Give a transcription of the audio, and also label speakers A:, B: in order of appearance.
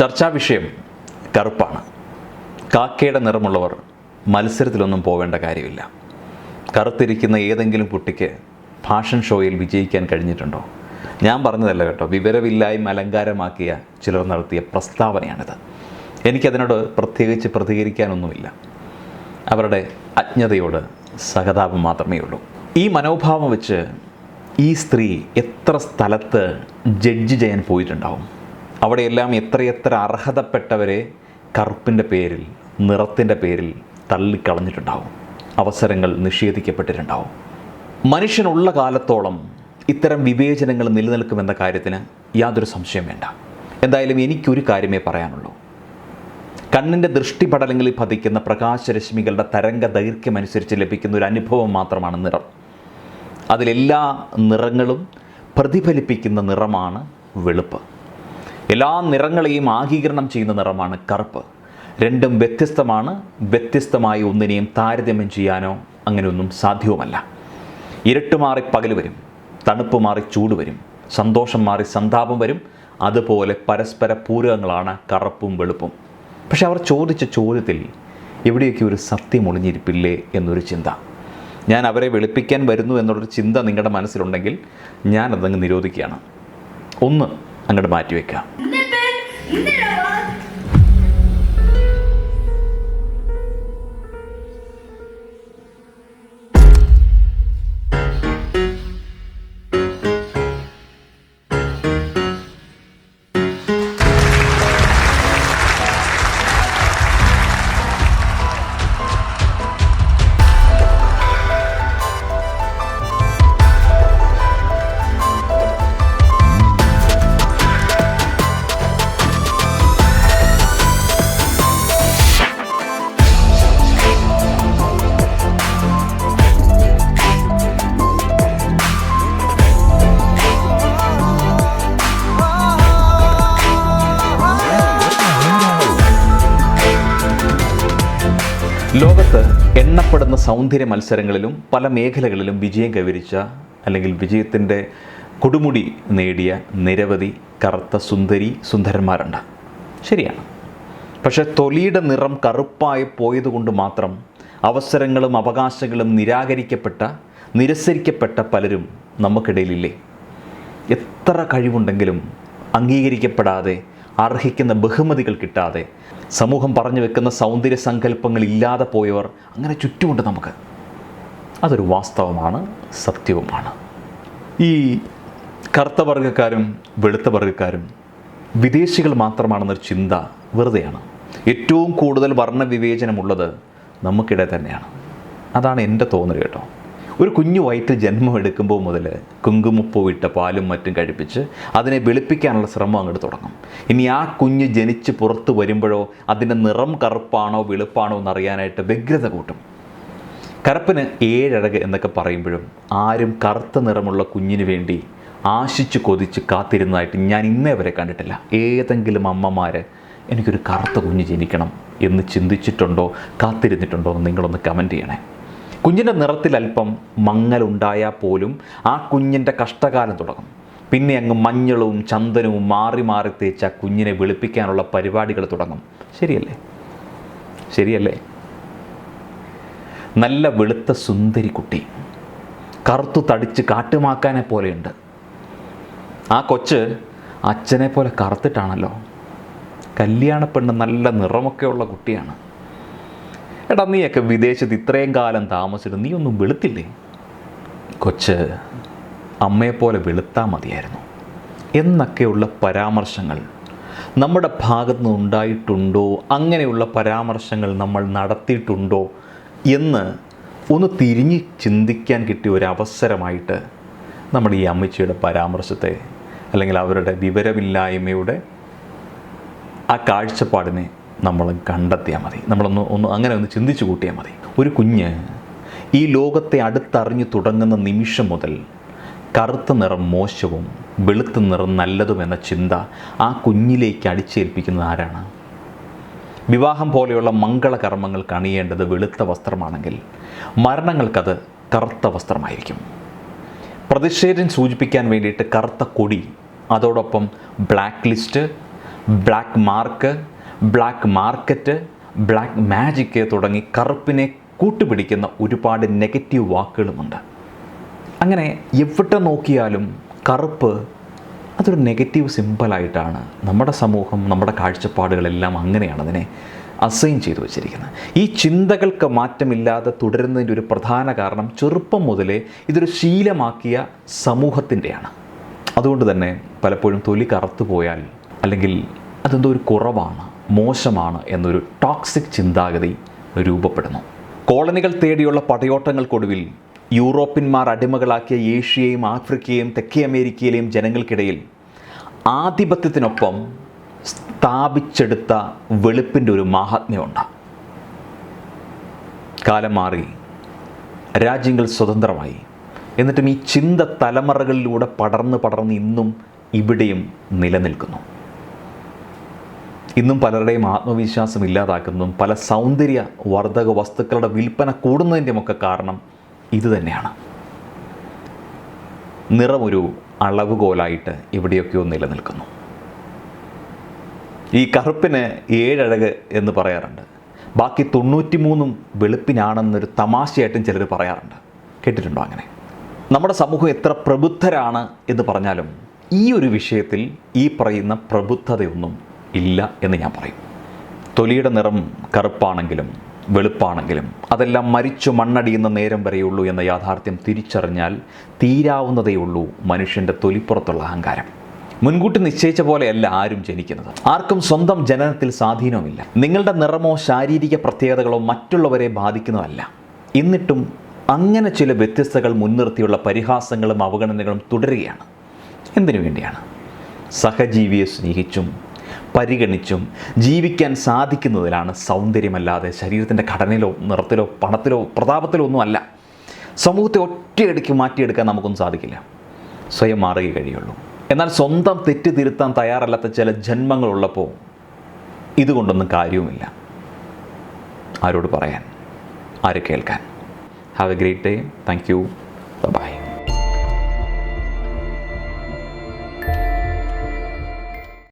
A: ചർച്ചാ വിഷയം കറുപ്പാണ്. കാക്കയുടെ നിറമുള്ളവർ മത്സരത്തിലൊന്നും പോവേണ്ട കാര്യമില്ല. കറുത്തിരിക്കുന്ന ഏതെങ്കിലും കുട്ടിക്ക് ഫാഷൻ ഷോയിൽ വിജയിക്കാൻ കഴിഞ്ഞിട്ടുണ്ടോ? ഞാൻ പറഞ്ഞതല്ല കേട്ടോ വിവരമില്ലായ്മ അലങ്കാരമാക്കിയ ചിലർ നടത്തിയ പ്രസ്താവനയാണിത്. എനിക്കതിനോട് പ്രത്യേകിച്ച് പ്രതികരിക്കാനൊന്നുമില്ല. അവരുടെ അജ്ഞതയോട് സഹതാപം മാത്രമേ ഉള്ളൂ. ഈ മനോഭാവം വെച്ച് ഈ സ്ത്രീ എത്ര സ്ഥലത്ത് ജഡ്ജ് ചെയ്യാൻ പോയിട്ടുണ്ടാവും? അവിടെയെല്ലാം എത്രയെത്ര അർഹതപ്പെട്ടവരെ കറുപ്പിന്റെ പേരിൽ നിറത്തിന്റെ പേരിൽ തള്ളിക്കളഞ്ഞിട്ടുണ്ടാവും. അവസരങ്ങൾ നിഷേധിക്കപ്പെട്ടിട്ടുണ്ടാവും. മനുഷ്യനുള്ള കാലത്തോളം ഇത്തരം വിവേചനങ്ങൾ നിലനിൽക്കുമെന്ന കാര്യത്തിന് യാതൊരു സംശയം വേണ്ട. എന്തായാലും എനിക്കൊരു കാര്യമേ പറയാനുള്ളൂ. കണ്ണിന്റെ ദൃഷ്ടിപടലങ്ങളിൽ പതിക്കുന്ന പ്രകാശരശ്മികളുടെ തരംഗ ദൈർഘ്യമനുസരിച്ച് ലഭിക്കുന്ന ഒരു അനുഭവം മാത്രമാണ് നിറം. അതിലെല്ലാ നിറങ്ങളും പ്രതിഫലിപ്പിക്കുന്ന നിറമാണ് വെളുപ്പ്. എല്ലാ നിറങ്ങളെയും ആഗീകരണം ചെയ്യുന്ന നിറമാണ് കറുപ്പ്. രണ്ടും വ്യത്യസ്തമാണ്. വ്യത്യസ്തമായി ഒന്നിനെയും താരതമ്യം ചെയ്യാനോ അങ്ങനെയൊന്നും സാധ്യവുമല്ല. ഇരുട്ട് മാറി പകൽ വരും. തണുപ്പ് മാറി ചൂട് വരും. സന്തോഷം മാറി സന്താപം വരും. അതുപോലെ പരസ്പര പൂരകങ്ങളാണ് കറുപ്പും വെളുപ്പും. പക്ഷെ അവർ ചോദിച്ച ചോദ്യത്തിൽ എവിടെയൊക്കെ ഒരു സത്യം ഒളിഞ്ഞിരിപ്പില്ലേ എന്നൊരു ചിന്ത. ഞാൻ അവരെ വെളുപ്പിക്കാൻ വരുന്നു എന്നുള്ളൊരു ചിന്ത നിങ്ങളുടെ മനസ്സിലുണ്ടെങ്കിൽ ഞാനതങ്ങ് നിരോധിക്കുകയാണ്. ഒന്ന് അങ്ങോട്ട് മാറ്റിവെക്കുക ലോകത്ത് എണ്ണപ്പെടുന്ന സൗന്ദര്യ മത്സരങ്ങളിലും പല മേഖലകളിലും വിജയം കൈവരിച്ച അല്ലെങ്കിൽ വിജയത്തിന്റെ കൊടുമുടി നേടിയ നിരവധി കറുത്ത സുന്ദരി സുന്ദരന്മാരുണ്ട്. ശരിയാണ്. പക്ഷേ തൊലിയുടെ നിറം കറുപ്പായി പോയതുകൊണ്ട് മാത്രം അവസരങ്ങളും അവകാശങ്ങളും നിരാകരിക്കപ്പെട്ട നിരസരിക്കപ്പെട്ട പലരും നമുക്കിടയിലില്ലേ? എത്ര കഴിവുണ്ടെങ്കിലും അംഗീകരിക്കപ്പെടാതെ അർഹിക്കുന്ന ബഹുമതികൾ കിട്ടാതെ സമൂഹം പറഞ്ഞു വെക്കുന്ന സൗന്ദര്യ സങ്കല്പങ്ങൾ ഇല്ലാതെ പോയവർ അങ്ങനെ ചുറ്റുമുണ്ട് നമുക്ക്. അതൊരു വാസ്തവമാണ് സത്യവുമാണ്. ഈ കറുത്ത വർഗക്കാരും വെളുത്ത വർഗക്കാരും വിദേശികൾ മാത്രമാണെന്നൊരു ചിന്ത വെറുതെയാണ്. ഏറ്റവും കൂടുതൽ വർണവിവേചനമുള്ളത് നമുക്കിടെ തന്നെയാണ്. അതാണ് എന്റെ തോന്നൽ കേട്ടോ. ഒരു കുഞ്ഞു വയറ്റിൽ ജന്മം എടുക്കുമ്പോൾ മുതൽ കുങ്കുമപ്പൂ ഇട്ട പാലും മറ്റും കഴിപ്പിച്ച് അതിനെ വെളുപ്പിക്കാനുള്ള ശ്രമം അങ്ങോട്ട് തുടങ്ങും. ഇനി ആ കുഞ്ഞ് ജനിച്ച് പുറത്ത് വരുമ്പോഴോ അതിന്റെ നിറം കറുപ്പാണോ വെളുപ്പാണോ എന്നറിയാനായിട്ട് വ്യഗ്രത കൂട്ടും. കറുപ്പിന് ഏഴഴക് എന്നൊക്കെ പറയുമ്പോഴും ആരും കറുത്ത നിറമുള്ള കുഞ്ഞിന് വേണ്ടി ആശിച്ച് കൊതിച്ച് കാത്തിരുന്നതായിട്ട് ഞാൻ ഇന്നേ വരെ കണ്ടിട്ടില്ല. ഏതെങ്കിലും അമ്മമാർ എനിക്കൊരു കറുത്ത കുഞ്ഞ് ജനിക്കണം എന്ന് ചിന്തിച്ചിട്ടുണ്ടോ കാത്തിരുന്നിട്ടുണ്ടോ എന്ന് നിങ്ങളൊന്ന് കമന്റ് ചെയ്യണേ. കുഞ്ഞിന്റെ നിറത്തിലല്പം മങ്ങലുണ്ടായാൽ പോലും ആ കുഞ്ഞിന്റെ കഷ്ടകാലം തുടങ്ങും. പിന്നെ അങ്ങ് മഞ്ഞളും ചന്ദനവും മാറി മാറി തേച്ച് കുഞ്ഞിനെ വെളുപ്പിക്കാനുള്ള പരിപാടികൾ തുടങ്ങും. ശരിയല്ലേ? ശരിയല്ലേ? നല്ല വെളുത്ത സുന്ദരി കുട്ടി. കറുത്തു തടിച്ച് കാട്ടുമാക്കാനെ പോലെയുണ്ട്. ആ കൊച്ച് അച്ഛനെ പോലെ കറുത്തിട്ടാണല്ലോ. കല്യാണ പെണ്ണ് നല്ല നിറമൊക്കെയുള്ള കുട്ടിയാണ്. എടാ നീയൊക്കെ വിദേശത്ത് ഇത്രയും കാലം താമസിച്ചിട്ട് നീ ഒന്നും വെളുത്തില്ലേ? കൊച്ച് അമ്മയെപ്പോലെ വെളുത്താൽ മതിയായിരുന്നു. എന്നൊക്കെയുള്ള പരാമർശങ്ങൾ നമ്മുടെ ഭാഗത്തു നിന്ന് ഉണ്ടായിട്ടുണ്ടോ? അങ്ങനെയുള്ള പരാമർശങ്ങൾ നമ്മൾ നടത്തിയിട്ടുണ്ടോ? എന്ന് ഒന്ന് തിരിഞ്ഞ് ചിന്തിക്കാൻ കിട്ടിയ ഒരു അവസരമായിട്ട് നമ്മുടെ ഈ അമ്മച്ചിയുടെ പരാമർശത്തെ അല്ലെങ്കിൽ അവരുടെ വിവരമില്ലായ്മയുടെ ആ കാഴ്ചപ്പാടിനെ നമ്മൾ കണ്ടെത്തിയാൽ മതി. നമ്മളൊന്ന് ഒന്ന് അങ്ങനെ ഒന്ന് ചിന്തിച്ചു കൂട്ടിയാൽ മതി. ഒരു കുഞ്ഞ് ഈ ലോകത്തെ അടുത്തറിഞ്ഞു തുടങ്ങുന്ന നിമിഷം മുതൽ കറുത്ത നിറം മോശവും വെളുത്ത നിറം നല്ലതും എന്ന ചിന്ത ആ കുഞ്ഞിലേക്ക് അടിച്ചേൽപ്പിക്കുന്നത് ആരാണ്? വിവാഹം പോലെയുള്ള മംഗളകർമ്മങ്ങൾക്ക് അണിയേണ്ടത് വെളുത്ത വസ്ത്രമാണെങ്കിൽ മരണങ്ങൾക്കത് കറുത്ത വസ്ത്രമായിരിക്കും. പ്രതിഷേധം സൂചിപ്പിക്കാൻ വേണ്ടിയിട്ട് കറുത്ത കൊടി അതോടൊപ്പം black list black mark black market black magic തുടങ്ങി കറുപ്പിനെ കൂട്ടുപിടിക്കുന്ന ഒരുപാട് നെഗറ്റീവ് വാക്കുകളുമുണ്ട്. അങ്ങനെ എവിടെ നോക്കിയാലും കറുപ്പ് അതൊരു നെഗറ്റീവ് സിമ്പിളായിട്ടാണ് നമ്മുടെ സമൂഹം നമ്മുടെ കാഴ്ചപ്പാടുകളെല്ലാം അങ്ങനെയാണ് അതിനെ അസൈൻ ചെയ്തു വച്ചിരിക്കുന്നത്. ഈ ചിന്തകൾക്ക് മാറ്റമില്ലാതെ തുടരുന്നതിന്റെ ഒരു പ്രധാന കാരണം ചെറുപ്പം മുതലേ ഇതൊരു ശീലമാക്കിയ സമൂഹത്തിന്റെയാണ്. അതുകൊണ്ട് തന്നെ പലപ്പോഴും തൊലി കറുത്തു പോയാൽ അല്ലെങ്കിൽ അതെന്തോ ഒരു കുറവാണ്. മോശമാണ് എന്നൊരു ടോക്സിക് ചിന്താഗതി രൂപപ്പെടുന്നു. കോളനികൾ തേടിയുള്ള പടയോട്ടങ്ങൾക്കൊടുവിൽ യൂറോപ്യന്മാർ അടിമകളാക്കിയ ഏഷ്യയും ആഫ്രിക്കയും തെക്കേ അമേരിക്കയിലെയും ജനങ്ങൾക്കിടയിൽ ആധിപത്യത്തിനൊപ്പം സ്ഥാപിച്ചെടുത്ത വെളുപ്പിന്റെ ഒരു മാഹാത്മ്യമുണ്ട്. കാലം മാറി രാജ്യങ്ങൾ സ്വതന്ത്രമായി. എന്നിട്ടും ഈ ചിന്ത തലമുറകളിലൂടെ പടർന്ന് പടർന്ന് ഇന്നും ഇവിടെയും നിലനിൽക്കുന്നു. ഇന്നും പലരുടെയും ആത്മവിശ്വാസം ഇല്ലാതാക്കുന്നതും പല സൗന്ദര്യ വർധക വസ്തുക്കളുടെ വിൽപ്പന കൂടുന്നതിന്റെയുമൊക്കെ കാരണം ഇതുതന്നെയാണ് നിറമൊരു അളവുകോലായിട്ട് എവിടെയൊക്കെയോ നിലനിൽക്കുന്നു. ഈ കറുപ്പിന് ഏഴഴക് എന്ന് പറയാറുണ്ട്. ബാക്കി തൊണ്ണൂറ്റിമൂന്നും വെളുപ്പിനാണെന്നൊരു തമാശയായിട്ടും ചിലർ പറയാറുണ്ട്. കേട്ടിട്ടുണ്ടോ അങ്ങനെ? നമ്മുടെ സമൂഹം എത്ര പ്രബുദ്ധരാണ് എന്ന് പറഞ്ഞാലും ഈ ഒരു വിഷയത്തിൽ ഈ പറയുന്ന പ്രബുദ്ധതയൊന്നും ഇല്ല എന്ന് ഞാൻ പറയും. തൊലിയുടെ നിറം കറുപ്പാണെങ്കിലും വെളുപ്പാണെങ്കിലും അതെല്ലാം മരിച്ചു മണ്ണടിയുന്ന നേരം വരെയുള്ളൂ എന്ന യാഥാർത്ഥ്യം തിരിച്ചറിഞ്ഞാൽ തീരാവുന്നതേയുള്ളൂ മനുഷ്യന്റെ തൊലിപ്പുറത്തുള്ള അഹങ്കാരം. മുൻകൂട്ടി നിശ്ചയിച്ച പോലെയല്ല ആരും ജനിക്കുന്നത്. ആർക്കും സ്വന്തം ജനനത്തിൽ സ്വാധീനവുമില്ല. നിങ്ങളുടെ നിറമോ ശാരീരിക പ്രത്യേകതകളോ മറ്റുള്ളവരെ ബാധിക്കുന്നതല്ല. എന്നിട്ടും അങ്ങനെ ചില വ്യത്യസ്തകൾ മുൻനിർത്തിയുള്ള പരിഹാസങ്ങളും അവഗണനകളും തുടരുകയാണ്. എന്തിനു വേണ്ടിയാണ്? സഹജീവിയെ സ്നേഹിച്ചും പരിഗണിച്ചും ജീവിക്കാൻ സാധിക്കുന്നതിലാണ് സൗന്ദര്യമല്ലാതെ ശരീരത്തിന്റെ ഘടനയിലോ നിറത്തിലോ പണത്തിലോ പ്രതാപത്തിലോ ഒന്നുമല്ല സമൂഹത്തെ ഒറ്റയടിക്ക് മാറ്റിയെടുക്കാൻ നമുക്കൊന്നും സാധിക്കില്ല. സ്വയം മാറുകയേ കഴിയുള്ളൂ. എന്നാൽ സ്വന്തം തെറ്റ് തിരുത്താൻ തയ്യാറല്ലാത്ത ചില ജന്മങ്ങളുള്ളപ്പോൾ ഇതുകൊണ്ടൊന്നും കാര്യവുമില്ല. ആരോട് പറയാൻ? ആര് കേൾക്കാൻ? Have a great day thank you